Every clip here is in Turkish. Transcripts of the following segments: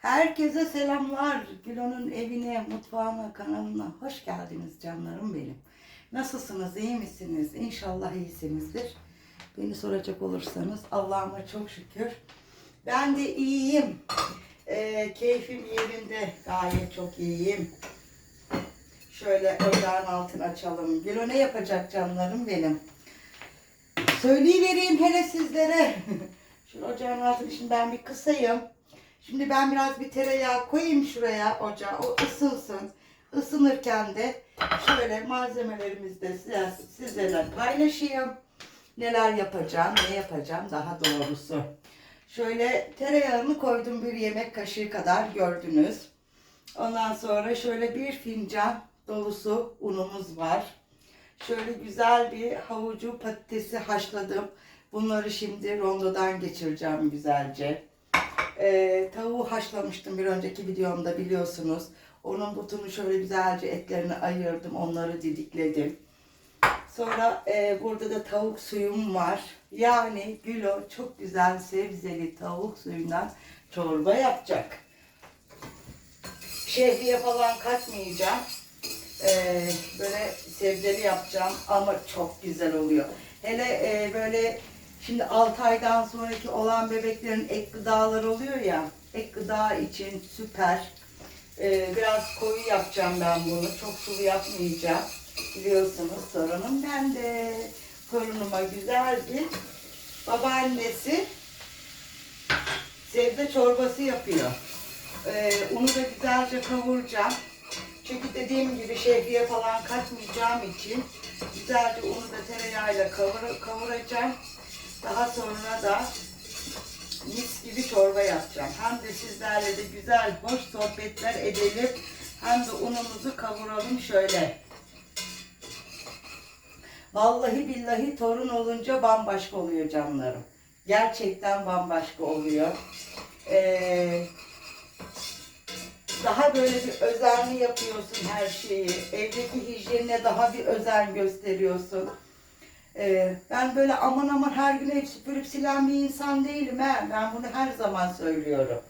Herkese selamlar. Gülo'nun evine, mutfağına, kanalına hoş geldiniz canlarım benim. Nasılsınız, iyi misiniz? İnşallah iyisinizdir. Beni soracak olursanız Allah'ıma çok şükür. Ben de iyiyim. Ee, keyfim yerinde. Gayet çok iyiyim. Şöyle ocağın altını açalım. Gülo ne yapacak canlarım benim? Söyleyivereyim hele sizlere. Şu ocağın altını şimdi ben bir kısayım. Şimdi ben biraz bir tereyağı koyayım şuraya ocağa. O ısınsın. Isınırken de şöyle malzemelerimizi de sizlerle paylaşayım. Neler yapacağım, ne yapacağım daha doğrusu. Şöyle tereyağını koydum bir yemek kaşığı kadar gördünüz. Ondan sonra şöyle bir fincan dolusu unumuz var. Şöyle güzel bir havucu patatesi haşladım. Bunları şimdi rondodan geçireceğim güzelce. Ee, tavuğu haşlamıştım bir önceki videomda biliyorsunuz. Onun butunu şöyle güzelce etlerini ayırdım. Onları didikledim. Sonra e, burada da tavuk suyum var. Yani Gülo çok güzel sebzeli tavuk suyundan çorba yapacak. Şehriye falan katmayacağım. Ee, böyle sebzeli yapacağım ama çok güzel oluyor. Hele e, böyle şimdi 6 aydan sonraki olan bebeklerin ek gıdaları oluyor ya. Ek gıda için süper. Ee, biraz koyu yapacağım ben bunu. Çok sulu yapmayacağım. Biliyorsunuz sorunum bende. Torunuma güzel bir babaannesi sebze çorbası yapıyor. Ee, unu da güzelce kavuracağım. Çünkü dediğim gibi şehriye falan katmayacağım için güzelce unu da tereyağıyla kavur, kavuracağım. Daha sonra da mis gibi çorba yapacağım. Hem de sizlerle de güzel, hoş sohbetler edelim. Hem de unumuzu kavuralım şöyle. Vallahi billahi torun olunca bambaşka oluyor canlarım. Gerçekten bambaşka oluyor. Ee, daha böyle bir özenli yapıyorsun her şeyi. Evdeki hijyenine daha bir özen gösteriyorsun. Ee, ben böyle aman aman her gün ev süpürüp silen bir insan değilim. He. Ben bunu her zaman söylüyorum.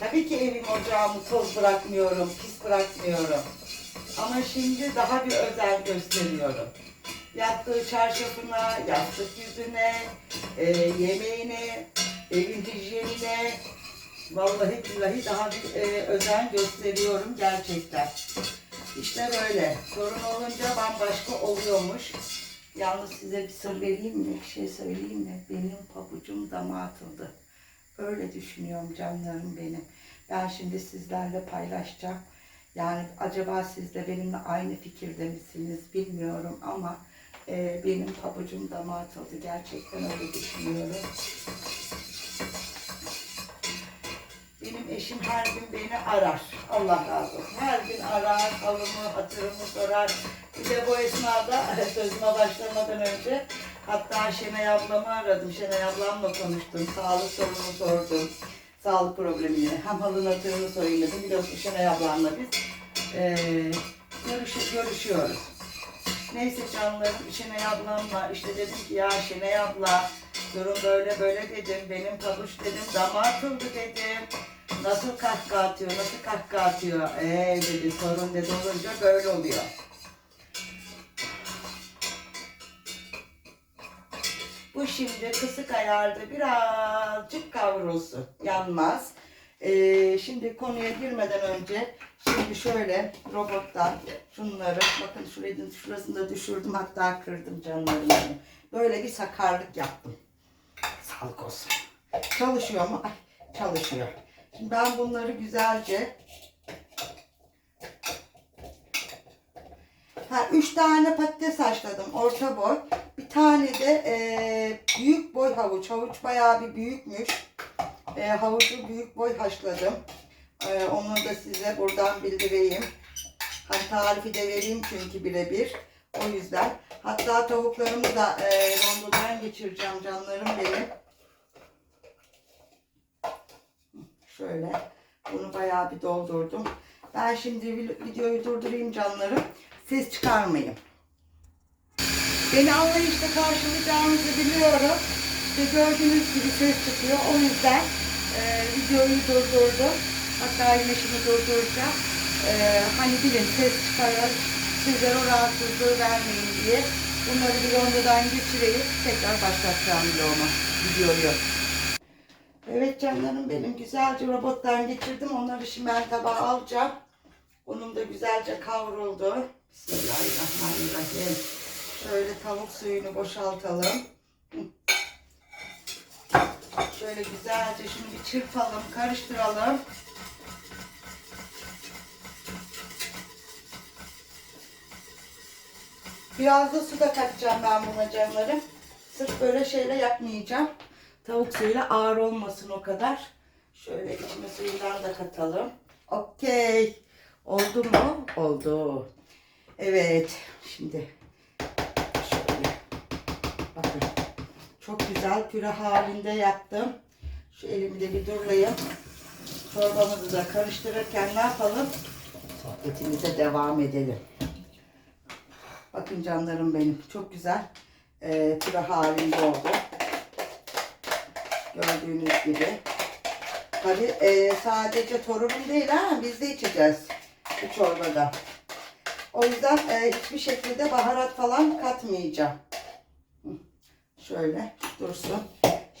Tabii ki evim ocağımı toz bırakmıyorum, pis bırakmıyorum. Ama şimdi daha bir özen gösteriyorum. Yattığı çarşafına, yastık yüzüne, e, yemeğine, evin hijyenine, Vallahi billahi daha bir e, özen gösteriyorum gerçekten. İşte böyle. Sorun olunca bambaşka oluyormuş. Yalnız size bir sır vereyim mi? Bir şey söyleyeyim mi? Benim pabucum dama atıldı. Öyle düşünüyorum canlarım benim. Ben şimdi sizlerle paylaşacağım. Yani acaba siz de benimle aynı fikirde misiniz bilmiyorum ama e, benim pabucum dama atıldı. Gerçekten öyle düşünüyorum. Benim eşim her gün beni arar. Allah razı olsun. Her gün arar, halımı, hatırımı sorar. Bir de bu esnada sözüme başlamadan önce hatta Şenay ablamı aradım. Şenay ablamla konuştum. Sağlık sorunu sordum. Sağlık problemini. Hem halın hatırını söyledim. Biliyorsun Şenay ablamla biz eee görüş, görüşüyoruz. Neyse canlarım Şenay ablamla işte dedim ki ya Şenay abla durum böyle böyle dedim. Benim pabuç dedim dama atıldı dedim. Nasıl kahkaha atıyor, nasıl kahkaha atıyor? Eee dedi sorun dedi olunca böyle oluyor. Bu şimdi kısık ayarda birazcık kavrulsun. Yanmaz. Ee, şimdi konuya girmeden önce şimdi şöyle robottan şunları bakın şurayı şurasını da düşürdüm hatta kırdım canlarım benim. Böyle bir sakarlık yaptım. Sağlık olsun. Çalışıyor mu? Ay, çalışıyor. Şimdi ben bunları güzelce Ha, üç tane patates haşladım orta boy. Bir tane de e, büyük boy havuç. Havuç bayağı bir büyükmüş. E, havucu büyük boy haşladım. E, onu da size buradan bildireyim. Hani tarifi de vereyim çünkü birebir. O yüzden. Hatta tavuklarımı da e, rondodan geçireceğim canlarım benim. Şöyle. Bunu bayağı bir doldurdum. Ben şimdi vi- videoyu durdurayım canlarım. Ses çıkarmayın. Beni anlayışla karşılayacağınızı biliyorum. İşte gördüğünüz gibi ses çıkıyor. O yüzden e, videoyu durdurdum. Hatta şimdi durduracağım. Ee, hani bilin ses çıkarır. Sizlere o rahatsızlığı vermeyin diye. Bunları bir rondodan geçireyim. Tekrar başlatacağım vlogumu. Videoyu. Evet canlarım benim güzelce robottan geçirdim. Onları şimdi ben tabağa alacağım. Unum da güzelce kavruldu. Bismillahirrahmanirrahim. Şöyle tavuk suyunu boşaltalım. Şöyle güzelce şunu bir çırpalım, karıştıralım. Biraz da su da katacağım ben buna canlarım. Sırf böyle şeyle yapmayacağım. Tavuk suyuyla ağır olmasın o kadar. Şöyle içine suyundan da katalım. Okey. Oldu mu? Oldu. Evet. Şimdi şöyle. Bakın. Çok güzel püre halinde yaptım. Şu elimi de bir durlayayım. Çorbamızı da karıştırırken ne yapalım? Sohbetimize devam edelim. Bakın canlarım benim. Çok güzel e, püre halinde oldu. Gördüğünüz gibi. Tabi e, sadece torunum değil ha. Biz de içeceğiz bu çorbada. O yüzden e, hiçbir şekilde baharat falan katmayacağım. Şöyle dursun.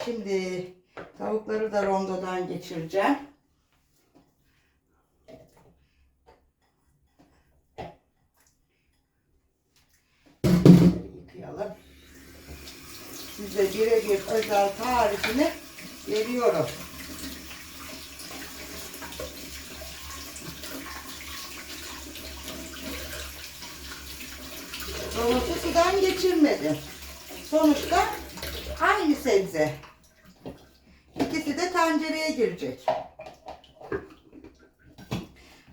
Şimdi tavukları da rondodan geçireceğim. Yıkayalım. Size birebir özel tarifini veriyorum. Robotu sudan geçirmedim. Sonuçta aynı sebze. İkisi de tencereye girecek.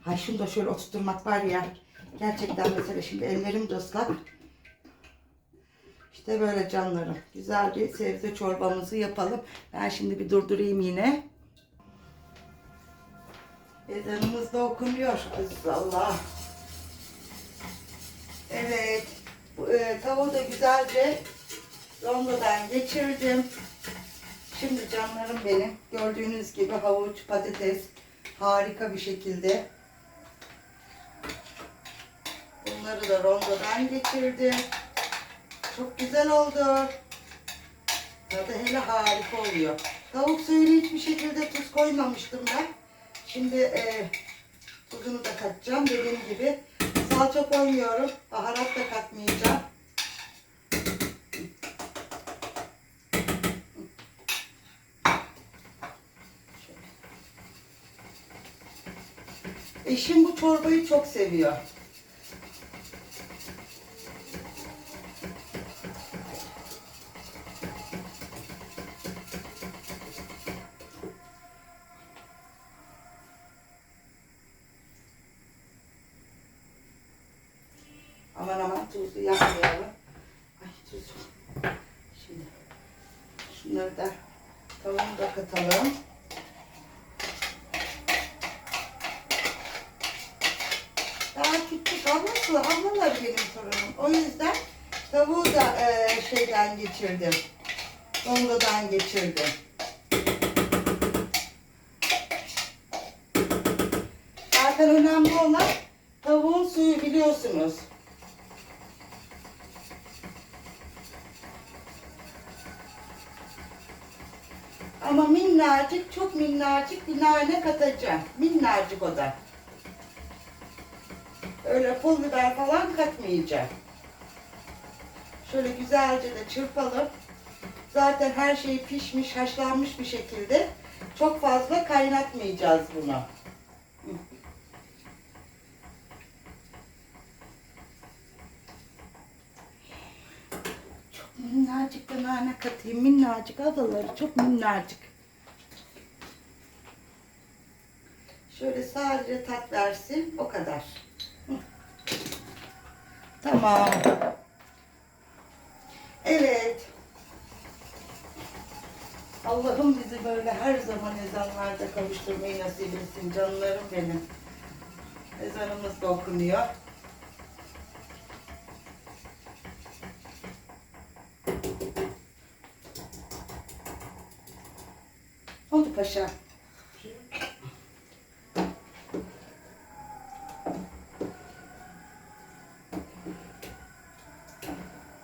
Hay şunu da şöyle oturtmak var ya. Gerçekten mesela şimdi ellerim de ıslak. İşte böyle canlarım. Güzel bir sebze çorbamızı yapalım. Ben şimdi bir durdurayım yine. Ezanımız da okunuyor. Allah. Evet. Bu, e, tavuğu da güzelce rondodan geçirdim. Şimdi canlarım benim. Gördüğünüz gibi havuç, patates harika bir şekilde. Bunları da rondodan geçirdim. Çok güzel oldu. Tadı hele harika oluyor. Tavuk suyuna hiçbir şekilde tuz koymamıştım ben. Şimdi e, tuzunu da katacağım. Dediğim gibi salça koymuyorum. Baharat da katmayacağım. Eşim bu çorbayı çok seviyor. Aman aman tuzlu yapmayalım. Ay tuzlu. Şimdi şunları da tavuğunu da katalım. Daha küçük ablası, ablalar benim torunum. O yüzden tavuğu da e, şeyden geçirdim. Dondadan geçirdim. Zaten önemli olan tavuğun suyu biliyorsunuz. Ama minnacık, çok minnacık bir nane katacağım. Minnacık o da. Öyle pul biber falan katmayacağım. Şöyle güzelce de çırpalım. Zaten her şey pişmiş, haşlanmış bir şekilde. Çok fazla kaynatmayacağız bunu. Çok minnacık da nane katayım. Minnacık ablaları çok minnacık. Şöyle sadece tat versin. O kadar. Tamam. Allah'ım bizi böyle her zaman ezanlarda kavuşturmayı nasip etsin canlarım benim. Ezanımız da okunuyor. Oldu paşa.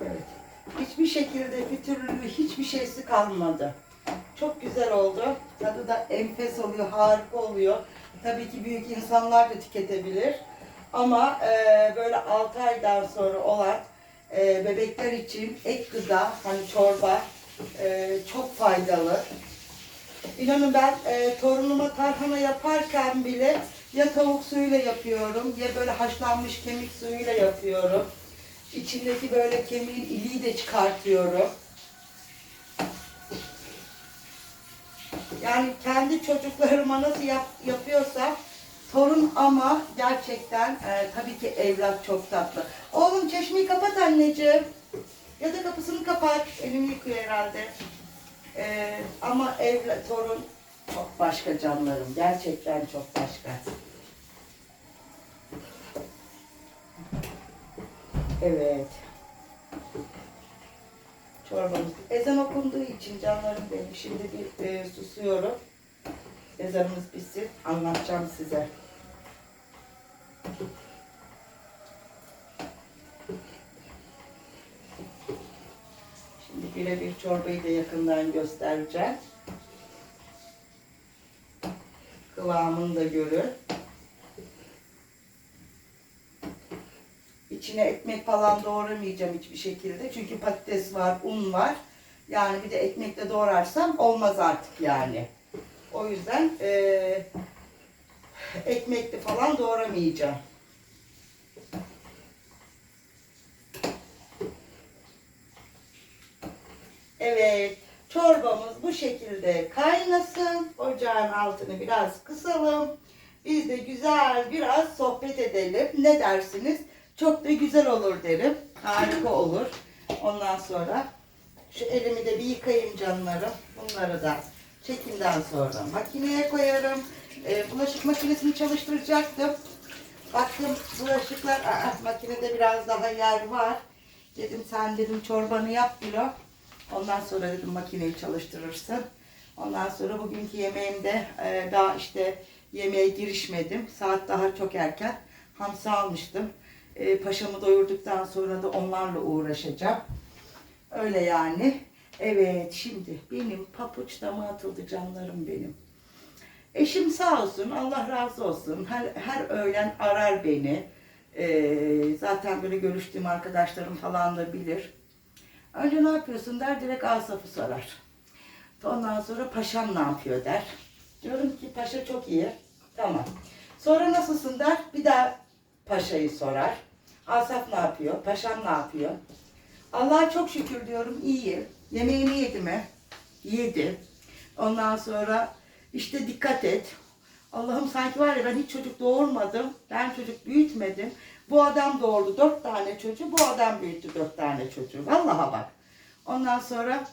Evet. Hiçbir şekilde bir hiçbir şeysi kalmadı. Çok güzel oldu. Tadı da enfes oluyor, harika oluyor. Tabii ki büyük insanlar da tüketebilir. Ama e, böyle 6 aydan sonra olan e, bebekler için ek gıda, hani çorba e, çok faydalı. İnanın ben e, torunuma tarhana yaparken bile ya tavuk suyuyla yapıyorum ya böyle haşlanmış kemik suyuyla yapıyorum. İçindeki böyle kemiğin iliği de çıkartıyorum. Yani kendi çocuklarıma nasıl yap, yapıyorsam torun ama gerçekten e, tabii ki evlat çok tatlı. Oğlum çeşmeyi kapat anneciğim. Ya da kapısını kapat. Elimi yıkıyor herhalde. E, ama evlat, torun çok başka canlarım. Gerçekten çok başka. Evet. Çorbamız. Ezan okunduğu için canlarım benim. Şimdi bir e, susuyorum. Ezanımız bitsin. Anlatacağım size. Şimdi birebir çorbayı da yakından göstereceğim. Kıvamını da görün. İçine ekmek falan doğramayacağım hiçbir şekilde. Çünkü patates var, un var. Yani bir de ekmekle doğrarsam olmaz artık yani. O yüzden eee ekmekli falan doğramayacağım. Evet, çorbamız bu şekilde kaynasın. Ocağın altını biraz kısalım. Biz de güzel biraz sohbet edelim. Ne dersiniz? Çok da güzel olur derim. Harika olur. Ondan sonra şu elimi de bir yıkayayım canlarım. Bunları da çekimden sonra makineye koyarım. Ee, bulaşık makinesini çalıştıracaktım. Baktım bulaşıklar, aa, makinede biraz daha yer var. Dedim sen dedim çorbanı yap Bilo. Ondan sonra dedim makineyi çalıştırırsın. Ondan sonra bugünkü yemeğimde e, daha işte yemeğe girişmedim. Saat daha çok erken. Hamsi almıştım. E, paşamı doyurduktan sonra da onlarla uğraşacağım. Öyle yani. Evet şimdi benim papuç dama atıldı canlarım benim. Eşim sağ olsun Allah razı olsun. Her, her öğlen arar beni. E, zaten böyle görüştüğüm arkadaşlarım falan da bilir. Önce ne yapıyorsun der direkt Asaf'ı sorar. Ondan sonra paşam ne yapıyor der. Diyorum ki paşa çok iyi. Tamam. Sonra nasılsın der. Bir daha paşayı sorar. Asaf ne yapıyor? Paşam ne yapıyor? Allah'a çok şükür diyorum iyi. Yemeğini yedi mi? Yedi. Ondan sonra işte dikkat et. Allah'ım sanki var ya ben hiç çocuk doğurmadım. Ben çocuk büyütmedim. Bu adam doğurdu dört tane çocuğu. Bu adam büyüttü dört tane çocuğu. Vallahi bak. Ondan sonra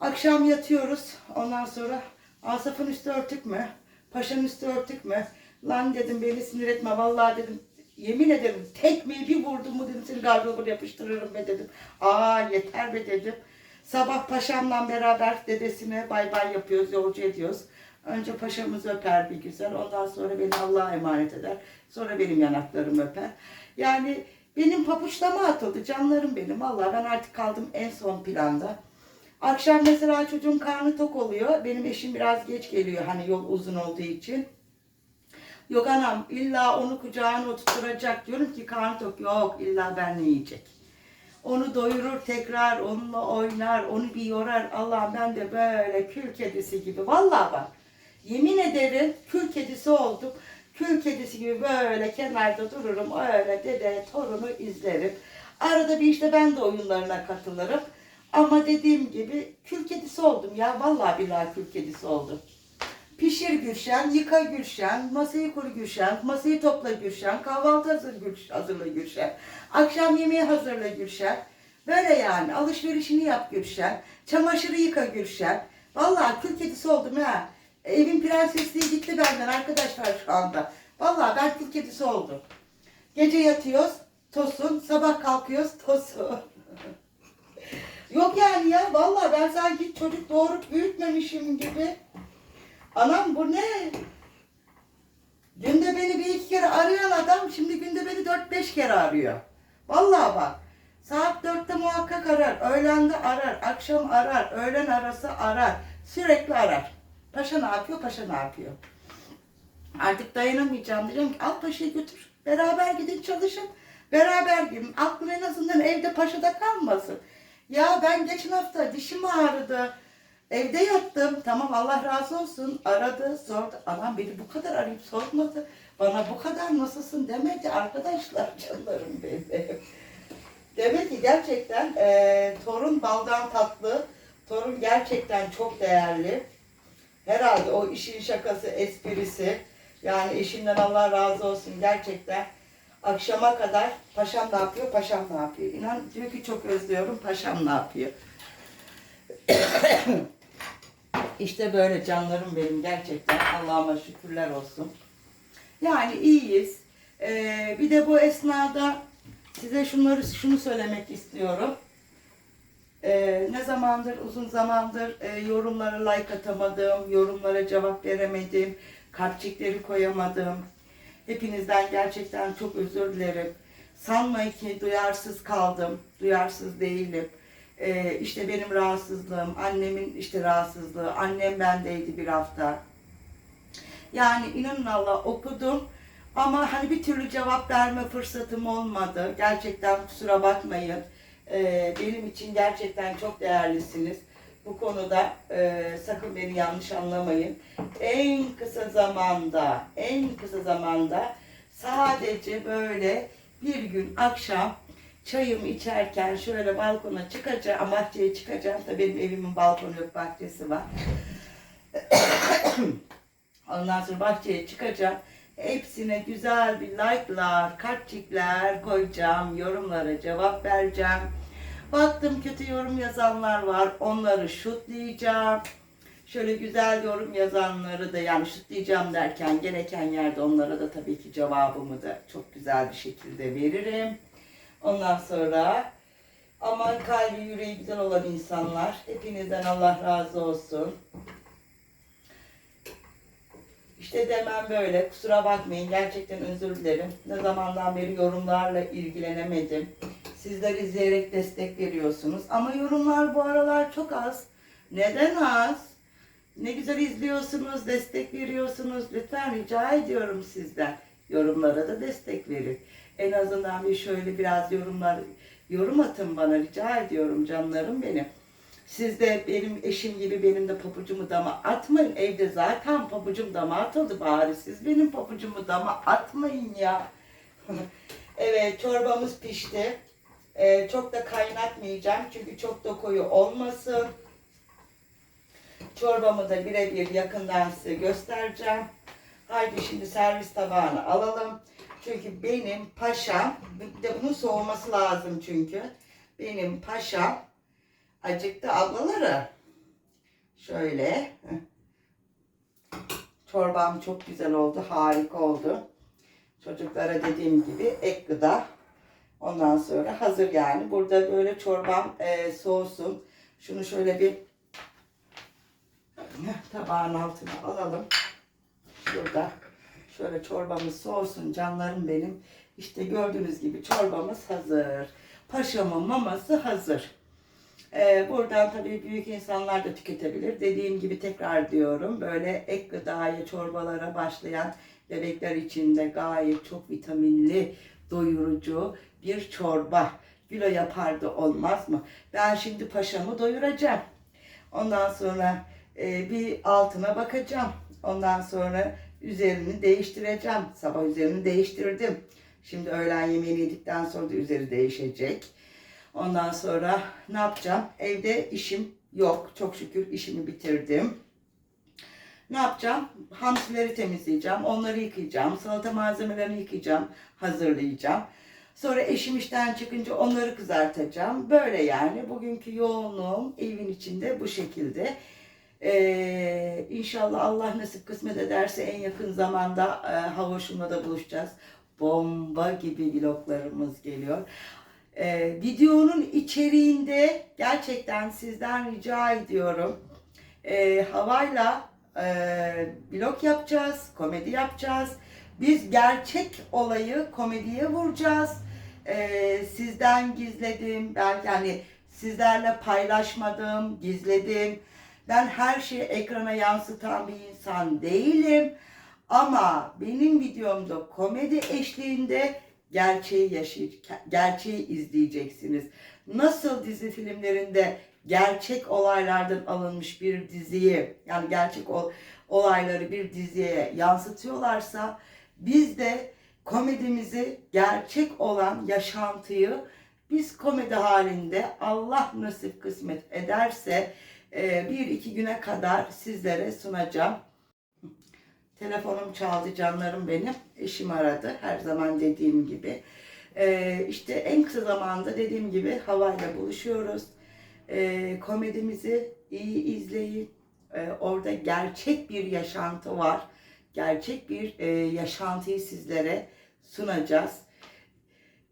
akşam yatıyoruz. Ondan sonra Asaf'ın üstü örtük mü? Paşa'nın üstü örtük mü? Lan dedim beni sinir etme. Vallahi dedim yemin ederim tekmeyi bir vurdum mu dedim seni gardırobuna yapıştırırım be dedim. Aa yeter be dedim. Sabah paşamla beraber dedesine bay bay yapıyoruz, yolcu ediyoruz. Önce paşamızı öper bir güzel. Ondan sonra beni Allah'a emanet eder. Sonra benim yanaklarımı öper. Yani benim papuçlama atıldı. Canlarım benim. Vallahi ben artık kaldım en son planda. Akşam mesela çocuğun karnı tok oluyor. Benim eşim biraz geç geliyor hani yol uzun olduğu için. Yok anam illa onu kucağına oturtacak diyorum ki karnı tok. Yok illa ben yiyecek. Onu doyurur tekrar onunla oynar onu bir yorar. Allah ben de böyle kül kedisi gibi. Vallahi bak yemin ederim kül kedisi oldum. Kül kedisi gibi böyle kenarda dururum öyle dede torunu izlerim. Arada bir işte ben de oyunlarına katılırım. Ama dediğim gibi kül kedisi oldum ya. Vallahi billahi kül kedisi oldum. Pişir Gülşen, yıka Gülşen, masayı kur Gülşen, masayı topla Gülşen, kahvaltı hazır Gülşen, hazırla Gülşen, akşam yemeği hazırla Gülşen. Böyle yani alışverişini yap Gülşen, çamaşırı yıka Gülşen. Vallahi kül kedisi oldum ha. Evin prensesliği gitti benden arkadaşlar şu anda. Vallahi ben kül kedisi oldum. Gece yatıyoruz, tosun, sabah kalkıyoruz, tosun. Yok yani ya vallahi ben sanki çocuk doğurup büyütmemişim gibi. Anam bu ne? Günde beni bir iki kere arayan adam şimdi günde beni dört beş kere arıyor. Vallahi bak. Saat dörtte muhakkak arar, öğlende arar, akşam arar, öğlen arası arar. Sürekli arar. Paşa ne yapıyor, paşa ne yapıyor? Artık dayanamayacağım. Diyeceğim ki al paşayı götür. Beraber gidin çalışın. Beraber gidin. Aklın en azından evde paşada kalmasın. Ya ben geçen hafta dişim ağrıdı. Evde yattım. Tamam Allah razı olsun. Aradı, sordu. Anam beni bu kadar arayıp sormadı. Bana bu kadar nasılsın demedi arkadaşlar canlarım benim. Demek ki gerçekten eee, torun baldan tatlı. Torun gerçekten çok değerli. Herhalde o işin şakası, esprisi. Yani eşimden Allah razı olsun gerçekten. Akşama kadar paşam ne yapıyor, paşam ne yapıyor. İnan diyor ki çok özlüyorum, paşam ne yapıyor. işte böyle canlarım benim gerçekten. Allah'ıma şükürler olsun. Yani iyiyiz. Ee, bir de bu esnada size şunları şunu söylemek istiyorum. Ee, ne zamandır, uzun zamandır e, yorumlara like atamadım, yorumlara cevap veremedim, kalpçikleri koyamadım. Hepinizden gerçekten çok özür dilerim. Sanmayın ki duyarsız kaldım, duyarsız değilim. Ee, işte benim rahatsızlığım, annemin işte rahatsızlığı, annem bendeydi bir hafta. Yani inanın Allah okudum ama hani bir türlü cevap verme fırsatım olmadı. Gerçekten kusura bakmayın. Ee, benim için gerçekten çok değerlisiniz. Bu konuda e, sakın beni yanlış anlamayın. En kısa zamanda, en kısa zamanda sadece böyle bir gün akşam çayımı içerken şöyle balkona çıkacağım, bahçeye çıkacağım. da benim evimin balkonu yok, bahçesi var. Ondan sonra bahçeye çıkacağım. Hepsine güzel bir like'lar, kalpçikler koyacağım. Yorumlara cevap vereceğim. Baktım kötü yorum yazanlar var. Onları şutlayacağım. Şöyle güzel yorum yazanları da yani şutlayacağım derken gereken yerde onlara da tabii ki cevabımı da çok güzel bir şekilde veririm. Ondan sonra ama kalbi yüreği güzel olan insanlar hepinizden Allah razı olsun. İşte demem böyle. Kusura bakmayın. Gerçekten özür dilerim. Ne zamandan beri yorumlarla ilgilenemedim. Sizler izleyerek destek veriyorsunuz. Ama yorumlar bu aralar çok az. Neden az? Ne güzel izliyorsunuz, destek veriyorsunuz. Lütfen rica ediyorum sizden. Yorumlara da destek verin. En azından bir şöyle biraz yorumlar yorum atın bana rica ediyorum canlarım benim. Siz de benim eşim gibi benim de pabucumu dama atmayın. Evde zaten pabucum dama atıldı bari. Siz benim pabucumu dama atmayın ya. evet çorbamız pişti. Ee, çok da kaynatmayacağım çünkü çok da koyu olmasın. Çorbamı da birebir yakından size göstereceğim. Haydi şimdi servis tabağına alalım. Çünkü benim paşam, bir de bunun soğuması lazım çünkü. Benim paşam acıktı ablaları. Şöyle. Çorbam çok güzel oldu, harika oldu. Çocuklara dediğim gibi ek gıda. Ondan sonra hazır yani. Burada böyle çorbam e, soğusun. Şunu şöyle bir tabağın altına alalım. Şurada. Şöyle çorbamız soğusun canlarım benim. İşte gördüğünüz gibi çorbamız hazır. Paşamın maması hazır. Ee, buradan tabii büyük insanlar da tüketebilir. Dediğim gibi tekrar diyorum böyle ek gıdaya, çorbalara başlayan bebekler için de gayet çok vitaminli, doyurucu bir çorba. Gülo yapardı olmaz mı? Ben şimdi paşamı doyuracağım. Ondan sonra e, bir altına bakacağım. Ondan sonra üzerini değiştireceğim. Sabah üzerini değiştirdim. Şimdi öğlen yemeğini yedikten sonra da üzeri değişecek. Ondan sonra ne yapacağım? Evde işim yok. Çok şükür işimi bitirdim. Ne yapacağım? Hamsileri temizleyeceğim. Onları yıkayacağım. Salata malzemelerini yıkayacağım. Hazırlayacağım. Sonra eşim işten çıkınca onları kızartacağım. Böyle yani. Bugünkü yoğunluğum evin içinde bu şekilde. Ee, inşallah Allah nasip kısmet ederse en yakın zamanda e, Havoş'umla da buluşacağız. Bomba gibi vloglarımız geliyor. Ee, videonun içeriğinde gerçekten sizden rica ediyorum. Ee, havayla e, vlog yapacağız, komedi yapacağız. Biz gerçek olayı komediye vuracağız. e, sizden gizledim. Belki hani sizlerle paylaşmadım, gizledim. Ben her şeyi ekrana yansıtan bir insan değilim. Ama benim videomda komedi eşliğinde gerçeği yaşay gerçeği izleyeceksiniz. Nasıl dizi filmlerinde gerçek olaylardan alınmış bir diziyi yani gerçek ol, olayları bir diziye yansıtıyorlarsa biz de komedimizi gerçek olan yaşantıyı biz komedi halinde Allah nasip kısmet ederse bir iki güne kadar sizlere sunacağım. Telefonum çaldı canlarım benim. Eşim aradı her zaman dediğim gibi. Ee, işte en kısa zamanda dediğim gibi havayla buluşuyoruz. Ee, komedimizi iyi izleyin. Ee, orada gerçek bir yaşantı var. Gerçek bir e, yaşantıyı sizlere sunacağız.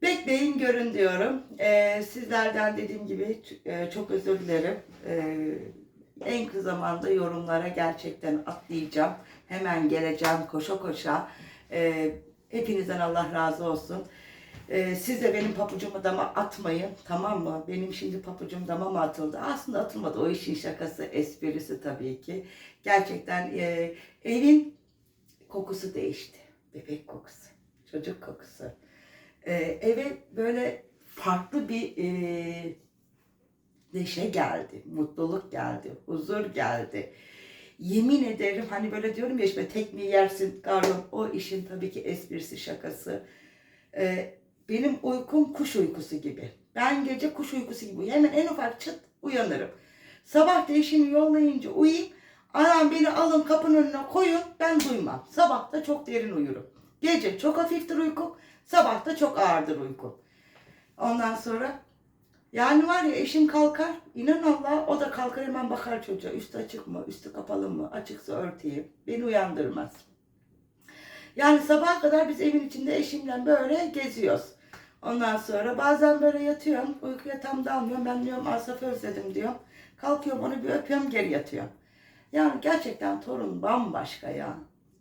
Bekleyin görün diyorum. Ee, sizlerden dediğim gibi e, çok özür dilerim. Ee, en kısa zamanda yorumlara gerçekten atlayacağım. Hemen geleceğim koşa koşa. Ee, hepinizden Allah razı olsun. Ee, siz de benim papucumu dama atmayın tamam mı? Benim şimdi papucum dama mı atıldı? Aslında atılmadı. O işin şakası, esprisi tabii ki. Gerçekten e, evin kokusu değişti. Bebek kokusu, çocuk kokusu. Ee, eve böyle farklı bir e, neşe geldi, mutluluk geldi, huzur geldi. Yemin ederim hani böyle diyorum ya işte tek mi yersin karnım o işin tabii ki esprisi şakası. Ee, benim uykum kuş uykusu gibi. Ben gece kuş uykusu gibi hemen en ufak çıt uyanırım. Sabah da eşimi yollayınca uyuyayım. Anam beni alın kapının önüne koyun ben duymam. Sabah da çok derin uyurum. Gece çok hafiftir uykum. Sabah da çok ağırdır uykum. Ondan sonra yani var ya eşim kalkar, inan Allah o da kalkar hemen bakar çocuğa. Üstü açık mı, üstü kapalı mı, açıksa örteyim. Beni uyandırmaz. Yani sabaha kadar biz evin içinde eşimle böyle geziyoruz. Ondan sonra bazen böyle yatıyorum, uykuya tam dalmıyorum. Ben diyorum Asaf'ı özledim diyorum. Kalkıyorum onu bir öpüyorum geri yatıyorum. Yani gerçekten torun bambaşka ya.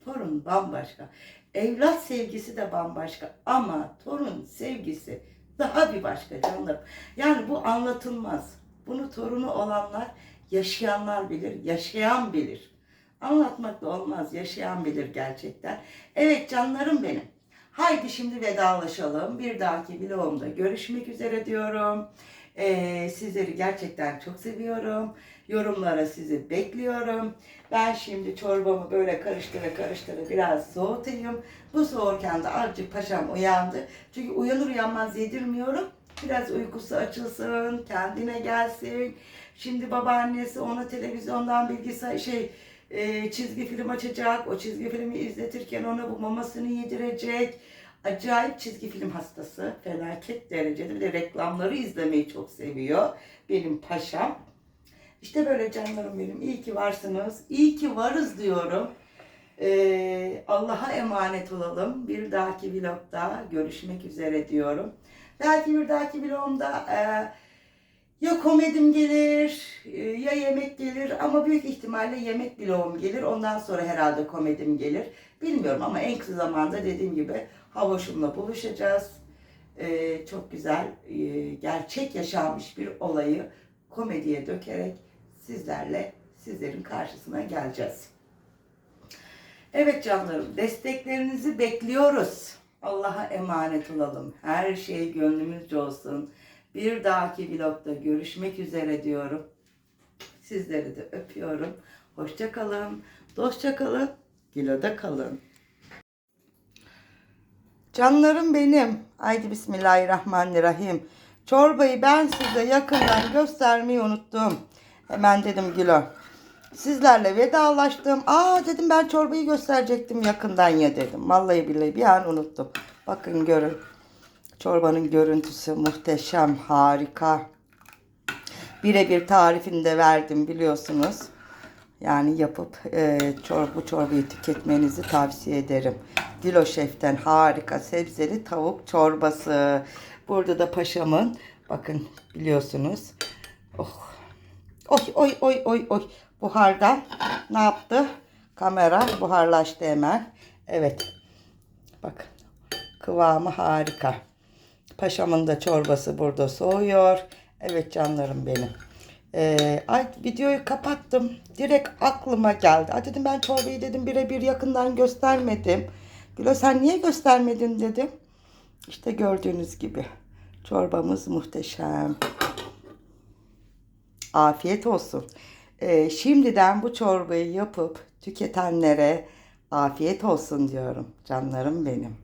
Torun bambaşka. Evlat sevgisi de bambaşka ama torun sevgisi daha bir başka canlarım. Yani bu anlatılmaz. Bunu torunu olanlar, yaşayanlar bilir, yaşayan bilir. Anlatmak da olmaz, yaşayan bilir gerçekten. Evet canlarım benim. Haydi şimdi vedalaşalım. Bir dahaki vlogumda görüşmek üzere diyorum. Ee, sizleri gerçekten çok seviyorum. Yorumlara sizi bekliyorum. Ben şimdi çorbamı böyle karıştıra karıştıra biraz soğutayım. Bu soğurken de azıcık paşam uyandı. Çünkü uyanır uyanmaz yedirmiyorum. Biraz uykusu açılsın, kendine gelsin. Şimdi babaannesi ona televizyondan bilgisayar şey e, çizgi film açacak. O çizgi filmi izletirken ona bu mamasını yedirecek. Acayip çizgi film hastası. Felaket derecede. Bir de reklamları izlemeyi çok seviyor. Benim paşam. İşte böyle canlarım benim. İyi ki varsınız. İyi ki varız diyorum. Ee, Allah'a emanet olalım. Bir dahaki vlogda görüşmek üzere diyorum. Belki bir dahaki vlogumda e, ya komedim gelir e, ya yemek gelir ama büyük ihtimalle yemek vlogum gelir. Ondan sonra herhalde komedim gelir. Bilmiyorum ama en kısa zamanda dediğim gibi Havoş'umla buluşacağız. Ee, çok güzel, e, gerçek yaşanmış bir olayı komediye dökerek sizlerle sizlerin karşısına geleceğiz. Evet canlarım, desteklerinizi bekliyoruz. Allah'a emanet olalım. Her şey gönlümüzce olsun. Bir dahaki vlogda görüşmek üzere diyorum. Sizleri de öpüyorum. Hoşça kalın, dostça kalın, Gilo'da kalın. Canlarım benim. Haydi Bismillahirrahmanirrahim. Çorbayı ben size yakından göstermeyi unuttum. Hemen dedim Gilo. Sizlerle vedalaştım. Aa dedim ben çorbayı gösterecektim yakından ye dedim. Vallahi billahi bir an unuttum. Bakın görün. Çorbanın görüntüsü muhteşem, harika. Birebir tarifini de verdim biliyorsunuz. Yani yapıp e, çor bu çorbayı tüketmenizi tavsiye ederim. Dilo Şef'ten harika sebzeli tavuk çorbası. Burada da paşamın bakın biliyorsunuz. Oh. Oy oy oy oy oy. Buhardan ne yaptı? Kamera buharlaştı hemen. Evet. Bakın. Kıvamı harika. Paşamın da çorbası burada soğuyor. Evet canlarım benim. Ee, ay videoyu kapattım. Direkt aklıma geldi. Ay dedim ben çorbayı dedim birebir yakından göstermedim. Gülo sen niye göstermedin dedim. İşte gördüğünüz gibi çorbamız muhteşem. Afiyet olsun. Ee, şimdiden bu çorbayı yapıp tüketenlere afiyet olsun diyorum canlarım benim.